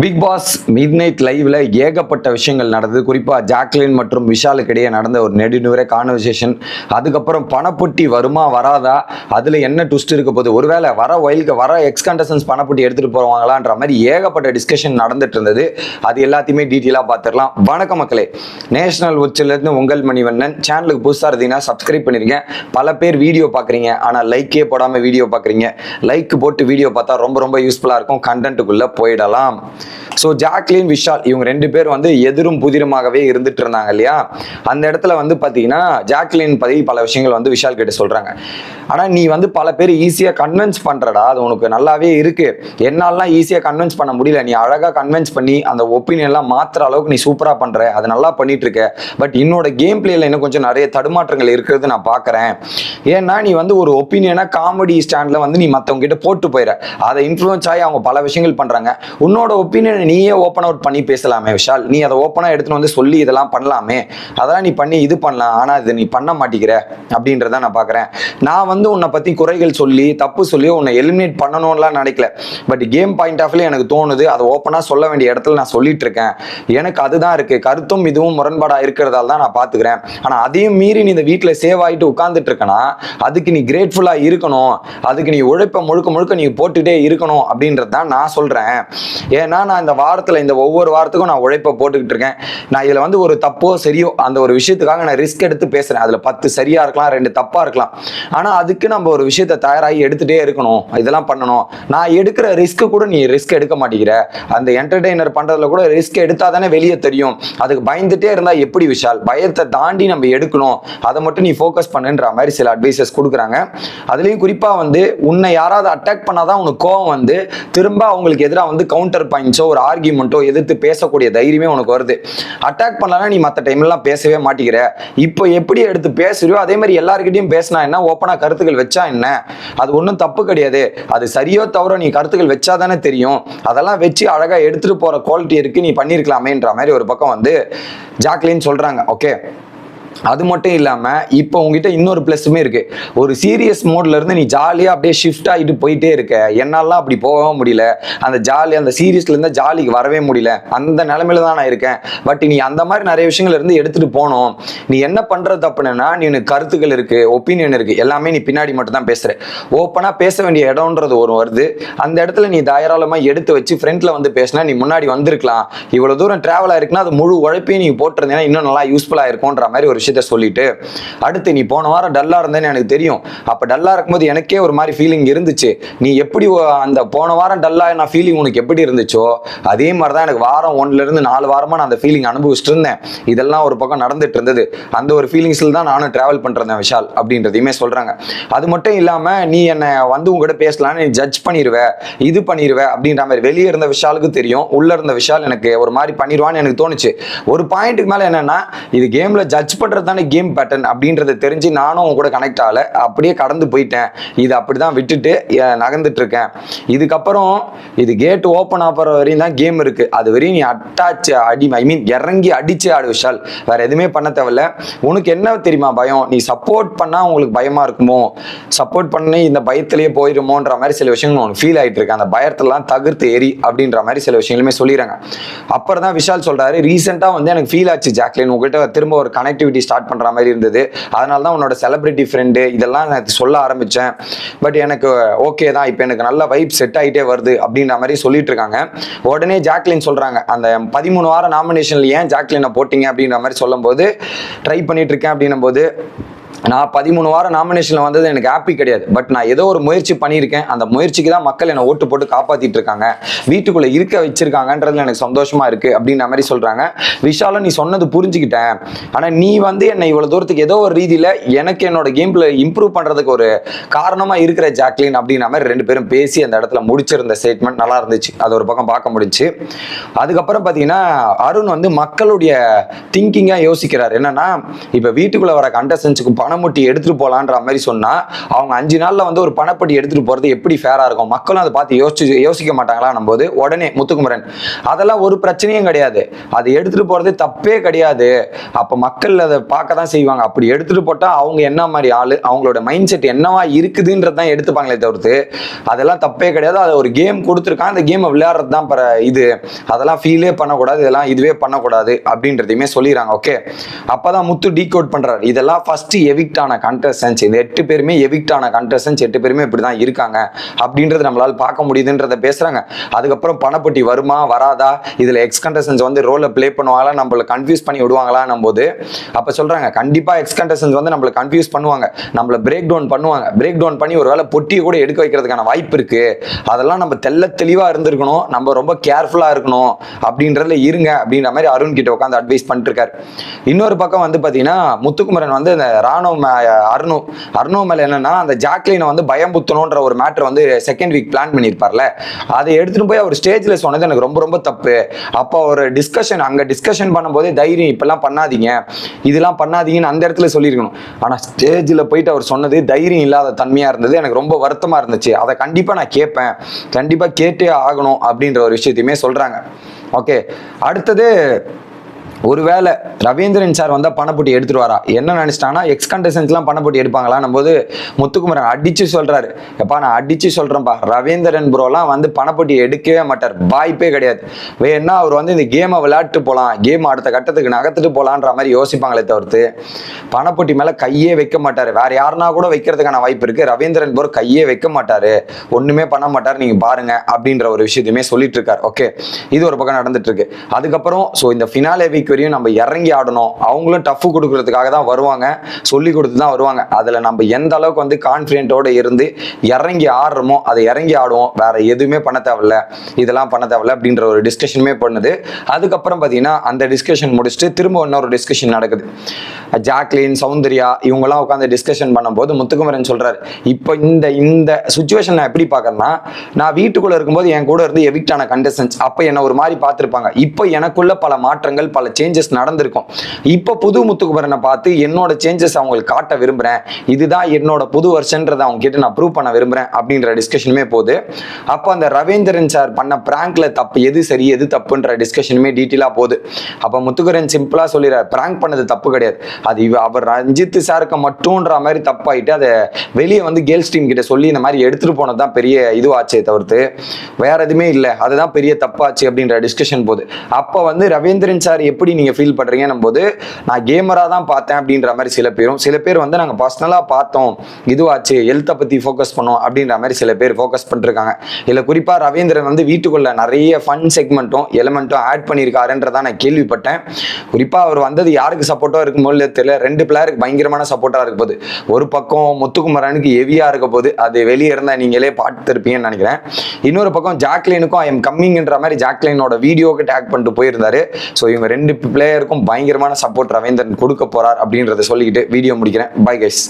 Big pass mid night லைவ்ல ஏகப்பட்ட விஷயங்கள் நடந்தது. குறிப்பா ஜாக்லின் மற்றும் விஷாலுக்கு இடையே நடந்த ஒரு நெடுநுரை கான்வர்சேஷன் அதுக்கப்புறம் பணப்புட்டி வருமா வராதா? அதுல என்ன ட்விஸ்ட் இருக்க போகுது? ஒருவேளை வர ஒயிலுக்கு வர எக்ஸ் கண்டசன்ஸ் பணப்புட்டி எடுத்துட்டு போவாங்களான்ற மாதிரி ஏகப்பட்ட டிஸ்கஷன் நடந்துட்டு இருந்தது. அது எல்லாத்தையுமே டீட்டெயிலாக பார்த்துடலாம் வணக்க மக்களே. நேஷனல் இருந்து உங்கள் மணிவண்ணன். சேனலுக்கு புதுசாக இருந்தீங்கன்னா சப்ஸ்கிரைப் பண்ணிருங்க. பல பேர் வீடியோ பார்க்குறீங்க ஆனால் லைக்கே போடாமல் வீடியோ பார்க்குறீங்க லைக் போட்டு வீடியோ பார்த்தா ரொம்ப ரொம்ப யூஸ்ஃபுல்லாக இருக்கும். கண்டென்ட்டுக்குள்ளே போயிடலாம். ஸோ ஜாக்லின் விஷால் இவங்க ரெண்டு பேர் வந்து எதிரும் புதிருமாகவே இருந்துட்டு இருந்தாங்க இல்லையா? அந்த இடத்துல வந்து பார்த்தீங்கன்னா ஜாக்லின் பதவி பல விஷயங்கள் வந்து விஷால் கிட்ட சொல்கிறாங்க ஆனால் நீ வந்து பல பேர் ஈஸியாக கன்வின்ஸ் பண்ணுறடா அது உனக்கு நல்லாவே இருக்குது என்னாலாம் ஈஸியாக கன்வின்ஸ் பண்ண முடியல. நீ அழகாக கன்வின்ஸ் பண்ணி அந்த ஒப்பீனியன்லாம் மாற்றுற அளவுக்கு நீ சூப்பராக பண்ணுற அது நல்லா பண்ணிட்டு இருக்க. பட் என்னோட கேம் பிளேயில் இன்னும் கொஞ்சம் நிறைய தடுமாற்றங்கள் இருக்கிறது நான் பார்க்குறேன் ஏன்னா நீ வந்து ஒரு ஒப்பீனியனாக காமெடி ஸ்டாண்டில் வந்து நீ மற்றவங்க கிட்ட போட்டு போயிட அதை இன்ஃப்ளூயன்ஸ் ஆகி அவங்க பல விஷயங்கள் பண்ணுறாங்க உன்னோட ஒப்பீனியன் நீயே ஓப்பன் அவுட் பண்ணி பேசலாமே விஷால். நீ அதை ஓப்பனாக எடுத்துன்னு வந்து சொல்லி இதெல்லாம் பண்ணலாமே. அதெல்லாம் நீ பண்ணி இது பண்ணலாம். ஆனால் இது நீ பண்ண மாட்டேங்கிற அப்படின்றத நான் பார்க்குறேன். நான் வந்து உன்னை பற்றி குறைகள் சொல்லி தப்பு சொல்லி உன்னை எலிமினேட் பண்ணணும்லாம் நினைக்கல. பட் கேம் பாயிண்ட் ஆஃப்ல எனக்கு தோணுது அதை ஓப்பனாக சொல்ல வேண்டிய இடத்துல நான் சொல்லிட்டு இருக்கேன். எனக்கு அதுதான் இருக்குது கருத்தும் இதுவும் முரண்பாடாக இருக்கிறதால தான் நான் பார்த்துக்கிறேன். ஆனால் அதையும் மீறி நீ இந்த வீட்டில் சேவ் ஆகிட்டு உட்காந்துட்டு இருக்கனா அதுக்கு நீ கிரேட்ஃபுல்லாக இருக்கணும். அதுக்கு நீ உழைப்ப முழுக்க முழுக்க நீ போட்டுகிட்டே இருக்கணும் அப்படின்றது தான் நான் சொல்கிறேன் ஏன்னா நான் இந்த வாரத்தில் இந்த ஒவ்வொரு வாரத்துக்கும் நான் உழைப்பை போட்டுக்கிட்டு இருக்கேன். நான் இதில் வந்து ஒரு தப்போ சரியோ அந்த ஒரு விஷயத்துக்காக நான் ரிஸ்க் எடுத்து பேசுகிறேன் அதில் பத்து சரியாக இருக்கலாம் ரெண்டு தப்பாக இருக்கலாம். ஆனால் அதுக்கு நம்ம ஒரு விஷயத்தை தயாராகி எடுத்துகிட்டே இருக்கணும். இதெல்லாம் பண்ணணும். நான் எடுக்கிற ரிஸ்க்கு கூட நீ ரிஸ்க் எடுக்க மாட்டேங்கிற. அந்த என்டர்டெய்னர் பண்ணுறதுல கூட ரிஸ்க் எடுத்தால் தானே வெளியே தெரியும். அதுக்கு பயந்துட்டே இருந்தால் எப்படி விஷால்? பயத்தை தாண்டி நம்ம எடுக்கணும். அதை மட்டும் நீ ஃபோக்கஸ் பண்ணுன்ற மாதிரி சில அட்வைசஸ் கொடுக்குறாங்க. அதுலேயும் குறிப்பாக வந்து உன்னை யாராவது அட்டாக் பண்ணாதான் உனக்கு கோவம் வந்து திரும்ப அவங்களுக்கு எதிராக வந்து கவுண்டர் பாயிண்ட் ஒரு ஆர்கியூமெண்ட்டோ எதிர்த்து பேசக்கூடிய தைரியமே உனக்கு வருது. அட்டாக் பண்ணலன்னா நீ மற்ற டைம்லாம் பேசவே மாட்டேங்கிற. இப்போ எப்படி எடுத்து பேசுறியோ அதே மாதிரி எல்லாருக்கிட்டையும் பேசினா என்ன? ஓப்பனாக கருத்துக்கள் வச்சா என்ன? அது ஒன்றும் தப்பு கிடையாது. அது சரியோ தவிர நீ கருத்துக்கள் வச்சா தானே தெரியும். அதெல்லாம் வச்சு அழகாக எடுத்துகிட்டு போகிற குவாலிட்டி இருக்கு. நீ பண்ணியிருக்கலாமேன்ற மாதிரி ஒரு பக்கம் வந்து ஜாக்லின் சொல்கிறாங்க ஓகே அது மட்டும் இல்லாமல் இப்போ உங்ககிட்ட இன்னொரு ப்ளஸ்ஸுமே இருக்கு. ஒரு சீரியஸ் மோட்ல இருந்து நீ ஜாலியாக அப்படியே ஷிஃப்ட் ஆகிட்டு போயிட்டே இருக்க. என்னாலாம் அப்படி போகவும் முடியல. அந்த ஜாலி அந்த சீரியஸ்லேருந்து ஜாலிக்கு வரவே முடியல. அந்த நிலமையில தான் நான் இருக்கேன். பட் நீ அந்த மாதிரி நிறைய விஷயங்கள் இருந்து எடுத்துகிட்டு போனோம். நீ என்ன பண்ணுறது தப்புனா நீ உனக்கு கருத்துக்கள் இருக்கு ஒப்பீனியன் இருக்கு. எல்லாமே நீ பின்னாடி மட்டும் தான் பேசுற. ஓப்பனாக பேச வேண்டிய இடம்ன்றது ஒரு வருது. அந்த இடத்துல நீ தாராளமாக எடுத்து வச்சு ஃப்ரண்ட்ல வந்து பேசினா நீ முன்னாடி வந்திருக்கலாம். இவ்வளோ தூரம் ட்ராவல் ஆயிருக்குன்னா அது முழு உழைப்பையும் நீ போட்டிருந்தேன்னா இன்னும் நல்லா யூஸ்ஃபுல்லாக இருக்கும்ன்ற மாதிரி ஒரு விஷயத்த சொல்லிட்டு அடுத்து நீ போன வாரம் டல்லா இருந்தேன்னு எனக்கு தெரியும். அப்ப டல்லா இருக்கும்போது எனக்கே ஒரு மாதிரி ஃபீலிங் இருந்துச்சு. நீ எப்படி அந்த போன வாரம் டல்லா நான் ஃபீலிங் உனக்கு எப்படி இருந்துச்சோ அதே மாதிரி தான் எனக்கு வாரம் ஒன்னுல இருந்து நாலு வாரமா நான் அந்த ஃபீலிங் அனுபவிச்சுட்டு இருந்தேன். இதெல்லாம் ஒரு பக்கம் நடந்துட்டு இருந்தது. அந்த ஒரு ஃபீலிங்ஸ்ல தான் நானும் டிராவல் பண்றேன் விஷால் அப்படின்றதையுமே சொல்றாங்க. அது மட்டும் இல்லாம நீ என்னை வந்து உங்ககிட்ட பேசலாம்னு நீ ஜட்ஜ் பண்ணிடுவ இது பண்ணிடுவ அப்படின்ற மாதிரி வெளியே இருந்த விஷாலுக்கு தெரியும். உள்ள இருந்த விஷால் எனக்கு ஒரு மாதிரி பண்ணிடுவான்னு எனக்கு தோணுச்சு. ஒரு பாயிண்ட்டுக்கு மேல என்னன்னா இது கேம்ல ஜட்ஜ் விளையாடுறது தானே கேம் பேட்டர்ன் அப்படின்றத தெரிஞ்சு நானும் அவங்க கூட கனெக்ட் ஆகல. அப்படியே கடந்து போயிட்டேன். இது அப்படி தான் விட்டுட்டு நகர்ந்துட்டு இருக்கேன் இதுக்கப்புறம் இது கேட் ஓப்பன் ஆகிற வரையும் தான் கேம் இருக்கு. அது வரையும் நீ அட்டாச் அடி ஐ மீன் இறங்கி அடிச்சு ஆடு விஷால். வேற எதுவுமே பண்ண தேவையில்ல. உனக்கு என்ன தெரியுமா பயம்? நீ சப்போர்ட் பண்ணா உங்களுக்கு பயமா இருக்குமோ? சப்போர்ட் பண்ணி இந்த பயத்திலேயே போயிருமோன்ற மாதிரி சில விஷயங்கள் உனக்கு ஃபீல் ஆயிட்டு இருக்கு. அந்த பயத்தெல்லாம் தவிர்த்து எரி அப்படின்ற மாதிரி சில விஷயங்களுமே சொல்லிடுறாங்க. அப்புறம் தான் விஷால் சொல்றாரு ரீசெண்டா வந்து எனக்கு ஃபீல் ஆச்சு ஜாக்லின். உங்ககிட்ட திரும்ப ஒரு கனெக்டிவிட்டி ஸ்டார்ட் பண்ணுற மாதிரி இருந்தது. அதனால தான் உன்னோட செலிபிரிட்டி ஃப்ரெண்டு இதெல்லாம் நான் சொல்ல ஆரம்பித்தேன் பட் எனக்கு ஓகே தான். இப்போ எனக்கு நல்ல வைப் செட் ஆகிட்டே வருது அப்படின்ற மாதிரி சொல்லிட்டு இருக்காங்க. உடனே ஜாக்லின் சொல்கிறாங்க அந்த பதிமூணு வாரம் நாமினேஷனில் ஏன் ஜாக்லினை போட்டிங்க அப்படின்ற மாதிரி சொல்லும்போது ட்ரை பண்ணிட்டு இருக்கேன் அப்படின்னும் போது நான் பதிமூணு வாரம் நாமினேஷன்ல வந்தது எனக்கு ஹாப்பி கிடையாது. பட் நான் ஏதோ ஒரு முயற்சி பண்ணியிருக்கேன். அந்த முயற்சிக்கு தான் மக்கள் என்னை ஓட்டு போட்டு காப்பாத்திட்டு இருக்காங்க. வீட்டுக்குள்ள இருக்க வச்சிருக்காங்கன்றதுல எனக்கு சந்தோஷமா இருக்கு அப்படின்ற மாதிரி சொல்றாங்க. விஷாலும் நீ சொன்னது புரிஞ்சுக்கிட்டேன். ஆனா நீ வந்து என்னை இவ்வளவு தூரத்துக்கு ஏதோ ஒரு ரீதியில எனக்கு என்னோட கேம்ல இம்ப்ரூவ் பண்றதுக்கு ஒரு காரணமா இருக்கிற ஜாக்லின் அப்படின்ற மாதிரி ரெண்டு பேரும் பேசி அந்த இடத்துல முடிச்சிருந்த ஸ்டேட்மெண்ட் நல்லா இருந்துச்சு. அது ஒரு பக்கம் பார்க்க முடிஞ்சுச்சு அதுக்கப்புறம் பார்த்தீங்கன்னா அருண் வந்து மக்களுடைய திங்கிங்காக யோசிக்கிறார். என்னன்னா இப்போ வீட்டுக்குள்ள வர கண்டஸ்டன்ஸுக்கு பணமுட்டி எடுத்துட்டு போகலான்ற மாதிரி சொன்னா அவங்க அஞ்சு நாள்ல வந்து ஒரு பணப்பட்டி எடுத்துட்டு போறது எப்படி ஃபேரா இருக்கும்? மக்களும் அதை பார்த்து யோசிச்சு யோசிக்க மாட்டாங்களா போது உடனே முத்துக்குமரன் அதெல்லாம் ஒரு பிரச்சனையும் கிடையாது. அது எடுத்துட்டு போறது தப்பே கிடையாது. அப்ப மக்கள் அதை பார்க்க தான் செய்வாங்க. அப்படி எடுத்துட்டு போட்டா அவங்க என்ன மாதிரி ஆளு? அவங்களோட மைண்ட் செட் என்னவா இருக்குதுன்றது தான் எடுத்துப்பாங்களே தவிர்த்து அதெல்லாம் தப்பே கிடையாது. அதை ஒரு கேம் கொடுத்துருக்கான். அந்த கேமை விளையாடுறது தான் பர இது. அதெல்லாம் ஃபீலே பண்ணக்கூடாது. இதெல்லாம் இதுவே பண்ணக்கூடாது. அப்படின்றதையுமே சொல்லிடுறாங்க. ஓகே அப்பதான் முத்து டீ கோட் பண்றாரு. இதெல்லாம் ஃபர்ஸ்ட் எவிக்ட் ஆன கண்டஸ்டன்ஸ் இந்த எட்டு பேருமே எவிக்ட் ஆன கண்டஸ்டன்ஸ் எட்டு பேருமே இப்படி தான் இருக்காங்க. அப்படின்றது நம்மளால் பார்க்க முடியுதுன்றத பேசுகிறாங்க அதுக்கப்புறம் பணப்பட்டி வருமா வராதா? இதில் எக்ஸ் கண்டஸ்டன்ஸ் வந்து ரோலை ப்ளே பண்ணுவாங்களா? நம்மள கன்ஃபியூஸ் பண்ணி விடுவாங்களான் போது அப்போ சொல்கிறாங்க கண்டிப்பாக எக்ஸ் கண்டஸ்டன்ஸ் வந்து நம்மள கன்ஃபியூஸ் பண்ணுவாங்க. நம்மள பிரேக் டவுன் பண்ணுவாங்க. பிரேக் டவுன் பண்ணி ஒரு வேளை பொட்டியை கூட எடுக்க வைக்கிறதுக்கான வாய்ப்பு இருக்கு. அதெல்லாம் நம்ம தெள்ள தெளிவாக இருந்திருக்கணும். நம்ம ரொம்ப கேர்ஃபுல்லாக இருக்கணும். அப்படின்றதுல இருங்க அப்படின்ற மாதிரி அருண் கிட்ட உட்காந்து அட்வைஸ் பண்ணிட்டு இருக்காரு. இன்னொரு பக்கம் வந்து பார்த்தீங்கன்னா முத்துக்குமரன் வந்து இந்த ராணுவ அருணு அருணு மேல என்னன்னா அந்த ஜாக்லினை வந்து பயம்புத்தணுன்ற ஒரு மேட்டர் வந்து செகண்ட் வீக் பிளான் பண்ணியிருப்பார்ல. அதை எடுத்துட்டு போய் அவர் ஸ்டேஜ்ல சொன்னது எனக்கு ரொம்ப ரொம்ப தப்பு. அப்போ ஒரு டிஸ்கஷன் அங்க டிஸ்கஷன் பண்ணும்போதே தைரியம் இப்பெல்லாம் பண்ணாதீங்க. இதெல்லாம் பண்ணாதீங்கன்னு அந்த இடத்துல சொல்லியிருக்கணும். ஆனா ஸ்டேஜில் போயிட்டு அவர் சொன்னது தைரியம் இல்லாத தன்மையா இருந்தது. எனக்கு ரொம்ப வருத்தமா இருந்துச்சு. அதை கண்டிப்பா நான் கேட்பேன். கண்டிப்பா கேட்டே ஆகணும் அப்படின்ற ஒரு விஷயத்தையுமே சொல்றாங்க. ஓகே அடுத்தது ஒருவேளை ரவீந்திரன் சார் வந்தால் பணப்பொட்டி எடுத்துட்டு வரா என்ன நினைச்சிட்டாங்கன்னா எக்ஸ் கண்டஸ்டன்ஸ்லாம் பணப்பொட்டி எடுப்பாங்களான்னும் போது முத்துக்குமரன் அடிச்சு சொல்றாரு. எப்பா நான் அடிச்சு சொல்றேன்ப்பா ரவீந்திரன் ப்ரோலாம் வந்து பணப்பொட்டி எடுக்கவே மாட்டார். வாய்ப்பே கிடையாது. வேணா அவர் வந்து இந்த கேமை விளையாட்டு போகலாம் கேம் அடுத்த கட்டத்துக்கு நகர்த்துட்டு போகலான்ற மாதிரி யோசிப்பாங்களே தவிர்த்து பணப்பொட்டி மேலே கையே வைக்க மாட்டார். வேற யாருனா கூட வைக்கிறதுக்கான வாய்ப்பு இருக்கு. ரவீந்திரன் ப்ரோ கையே வைக்க மாட்டாரு. ஒண்ணுமே பண்ண மாட்டார். நீங்க பாருங்க அப்படின்ற ஒரு விஷயத்தையுமே சொல்லிட்டு இருக்காரு. ஓகே இது ஒரு பக்கம் நடந்துட்டு இருக்கு. அதுக்கப்புறம் ஸோ இந்த ஃபினாலே வீக் பேரையும் நம்ம இறங்கி ஆடணும். அவங்களும் டஃப் கொடுக்கறதுக்காக தான் வருவாங்க. சொல்லி கொடுத்து தான் வருவாங்க. அதில் நம்ம எந்த அளவுக்கு வந்து கான்ஃபிடென்ட்டோட இருந்து இறங்கி ஆடுறோமோ அதை இறங்கி ஆடுவோம். வேற எதுவுமே பண்ண தேவையில்ல. இதெல்லாம் பண்ண தேவையில்ல அப்படின்ற ஒரு டிஸ்கஷனுமே பண்ணுது. அதுக்கப்புறம் பார்த்தீங்கன்னா அந்த டிஸ்கஷன் முடிச்சுட்டு திரும்ப இன்னொரு டிஸ்கஷன் நடக்குது. ஜாக்லின் சௌந்தர்யா இவங்கெல்லாம் உட்காந்து டிஸ்கஷன் பண்ணும்போது முத்துக்குமரன் சொல்கிறார் இப்போ இந்த இந்த சுச்சுவேஷன் நான் எப்படி பார்க்கறேன்னா நான் வீட்டுக்குள்ளே இருக்கும்போது என் கூட இருந்து எவிக்ட் ஆன கண்டஸ்டன்ஸ் அப்போ என்ன ஒரு மாதிரி பார்த்துருப்பாங்க. இப்போ எனக்குள்ள பல மாற்றங்கள் பல சேஞ்சஸ் நடந்திருக்கும். இப்போ புது முத்துக்குமரனை பார்த்து என்னோட சேஞ்சஸ் அவங்களுக்கு காட்ட விரும்புகிறேன் இதுதான் என்னோட புது வருஷன்றதை அவங்க கிட்ட நான் ப்ரூவ் பண்ண விரும்புகிறேன் அப்படின்ற டிஸ்கஷனுமே போகுது. அப்போ அந்த ரவீந்திரன் சார் பண்ண பிராங்க்ல தப்பு எது சரி எது தப்புன்ற டிஸ்கஷனுமே டீட்டெயிலாக போகுது. அப்போ முத்துக்குமரன் சிம்பிளாக சொல்லிடுறாரு பிராங்க் பண்ணது தப்பு கிடையாது. அது இவ- அவர் ரஞ்சித் சாருக்கு மட்டும்ன்ற மாதிரி தப்பாயிட்டு அதை வெளியே வந்து கேர்ள்ஸ் டீம் கிட்ட சொல்லி இந்த மாதிரி எடுத்துட்டு போனது தான் பெரிய இதுவாச்சே தவிர்த்து வேற எதுவுமே இல்லை. அதுதான் பெரிய தப்பாச்சு அப்படின்ற டிஸ்கஷன் போகுது. அப்போ வந்து ரவீந்திரன் சார் எப்படி எப்படி நீங்க ஃபீல் பண்றீங்கன்னும் போது நான் கேமரா தான் பார்த்தேன் அப்படின்ற மாதிரி சில பேரும் சில பேர் வந்து நாங்கள் பர்சனலாக பார்த்தோம். இதுவாச்சு ஹெல்த்தை பத்தி ஃபோக்கஸ் பண்ணோம் அப்படின்ற மாதிரி சில பேர் ஃபோக்கஸ் பண்ணிருக்காங்க. இல்லை குறிப்பா ரவீந்திரன் வந்து வீட்டுக்குள்ள நிறைய ஃபன் செக்மெண்ட்டும் எலமெண்ட்டும் ஆட் பண்ணியிருக்காருன்றதா நான் கேள்விப்பட்டேன். குறிப்பா அவர் வந்தது யாருக்கு சப்போர்ட்டாக இருக்கும் போது தெரியல. ரெண்டு பிளேயருக்கு பயங்கரமான சப்போர்ட்டா இருக்க போகுது ஒரு பக்கம் முத்துக்குமரனுக்கு ஹெவியா இருக்க போது அது வெளியே இருந்தா நீங்களே பார்த்துருப்பீங்கன்னு நினைக்கிறேன். இன்னொரு பக்கம் ஜாக்லினுக்கும் ஐ எம் கம்மிங்ன்ற மாதிரி ஜாக்லினோட வீடியோக்கு டேக் பண்ணிட்டு போயிருந்தாரு. ஸோ இவங்க ரெண்டு பிளேயருக்கும் பயங்கரமான சப்போர்ட் ரவீந்திரன் கொடுக்க போறார் அப்படின்றத சொல்லிக்கிட்டு வீடியோ முடிக்கிறேன். Bye guys